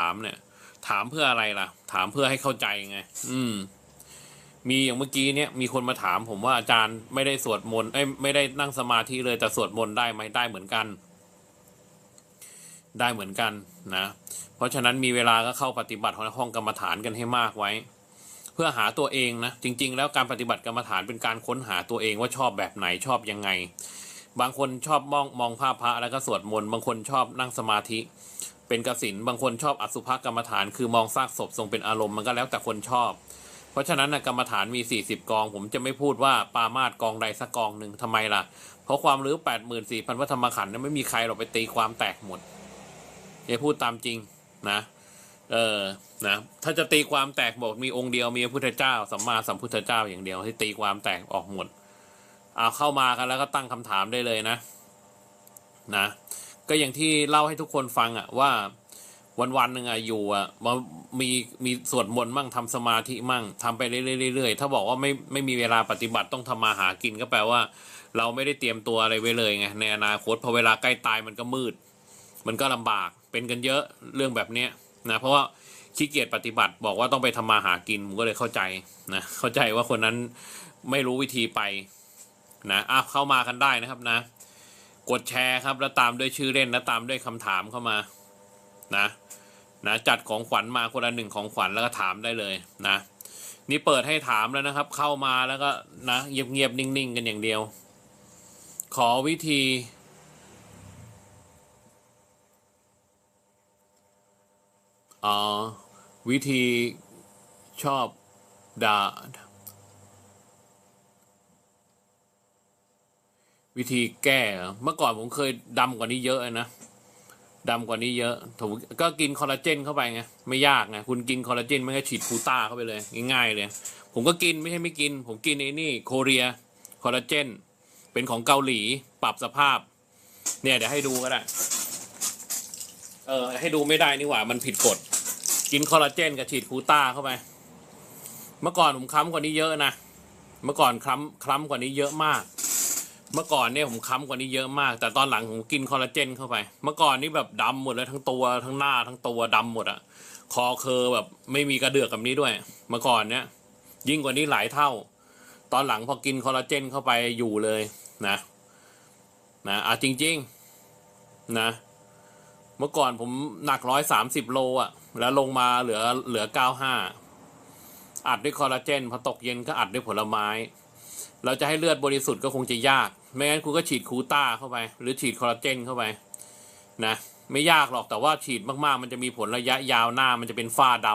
ถามเนี่ย ถามเพื่ออะไรล่ะ ถามเพื่อให้เข้าใจไง อืม มีอย่างเมื่อกี้เนี่ยมีคนมาถามผมว่าอาจารย์ไม่ได้สวดมนต์ไม่ได้นั่งสมาธิเลยแต่สวดมนต์ได้ไหมได้เหมือนกัน ได้เหมือนกันนะ เพราะฉะนั้นมีเวลาก็เข้าปฏิบัติห้องกรรมฐานกันให้มากไว้ เพื่อหาตัวเองนะจริง ๆ แล้วการปฏิบัติกรรมฐานเป็นการค้นหาตัวเองว่าชอบแบบไหนชอบยังไงบางคนชอบมองมองภาพพระแล้วก็สวดมนต์บางคนชอบนั่งสมาธิ เป็นกสินบางคนชอบอสุภกรรมฐาน คือมองซากศพทรงเป็นอารมณ์มันก็แล้วแต่คนชอบ เพราะฉะนั้นนะกรรมฐานมี 40 กอง ผมจะไม่พูดว่าปามาตกองใดสักกองหนึ่งทำไมล่ะ เพราะความรู้ 84,000พระธรรมขันธ์นั้นไม่มีใครเราไปตีความแตกหมดอย่าพูดตามจริงนะเออนะถ้าจะตีความแตกบอกมีองค์เดียวมีพระพุทธเจ้าสัมมาสัมพุทธเจ้าอย่างเดียวที่ตีความแตกออกหมดเอาเข้ามากันแล้วก็ตั้งคำถามได้เลยนะ นะ ก็อย่างที่เล่าให้ทุกคนฟังอะว่าวันวันๆหนึ่งอะอยู่อะมามีมีสวดมนต์มั่งทำสมาธิมั่งทำไปเรื่อยๆๆถ้าบอกว่าไม่ไม่มีเวลาปฏิบัติต้องทำมาหากินก็แปลว่า เราไม่ได้เตรียมตัวอะไรไว้เลยไงในอนาคตพอเวลาใกล้ตายมันก็มืด มันก็ลำบากเป็นกันเยอะเรื่องแบบเนี้ยนะเพราะว่าขี้เกียจปฏิบัติบอกว่าต้องไปทำมาหากินผมก็เลยเข้าใจนะเข้าใจว่าคนนั้นไม่รู้วิธีไปนะอะเข้ามากันได้นะครับนะ กดแชร์ครับ แล้วตามด้วยชื่อเล่นแล้วตามด้วยคำถามเข้ามานะนะจัดของขวัญมาคนละหนึ่งของขวัญแล้วก็ถามได้เลยนะ นี่เปิดให้ถามแล้วนะครับ เข้ามาแล้วก็นะเงียบๆนิ่งๆ กันอย่างเดียว ขอวิธีอ๋อวิธีชอบด่า วิธีแก้เมื่อก่อนผมเคยดำกว่านี้เยอะนะดำกว่านี้เยอะผมก็กินคอลลาเจนเข้าไปไงไม่ยากไงคุณกินคอลลาเจนไม่ก็ฉีดคูต้าเข้าไปเลยง่ายๆเลย ผมก็กินไม่ใช่ไม่กิน ผมกินไอ้นี่โคเรียคอลลาเจนเป็นของเกาหลีปรับสภาพ เนี่ยเดี๋ยวให้ดูก็ได้เออให้ดูไม่ได้นี่หว่ามันผิดกฎกินคอลลาเจนกับฉีดคูต้าเข้าไป เมื่อก่อนผมคล้ำกว่านี้เยอะนะ เมื่อก่อนคล้ำคล้ำกว่านี้เยอะมาก เมื่อก่อนเนี่ยผมค้ำกว่านี้เยอะมาก แต่ตอนหลังผมกินคอลลาเจนเข้าไป เมื่อก่อนนี่แบบดำหมดเลยทั้งตัวทั้งหน้าทั้งตัวดำหมดอะคอเคอแบบไม่มีกระเดือกแบบนี้ด้วย เมื่อก่อนเนี่ย ยิ่งกว่านี้หลายเท่า ตอนหลังพอกินคอลลาเจนเข้าไปอยู่เลยนะ นะอะจริง ๆนะ เมื่อก่อนผมหนักร้อยสามสิบโลอะแล้วลงมาเหลือเหลือเก้าห้าอัดด้วยคอลลาเจนพอตกเย็นก็อัดด้วยผลไม้ เราจะให้เลือดบริสุทธิ์ก็คงจะยาก ไม่งั้นคุณก็ฉีดคูต้าเข้าไป หรือฉีดคอลลาเจนเข้าไปนะ ไม่ยากหรอกแต่ว่าฉีดมากๆ มันจะมีผลระยะยาวหน้ามันจะเป็นฝ้าด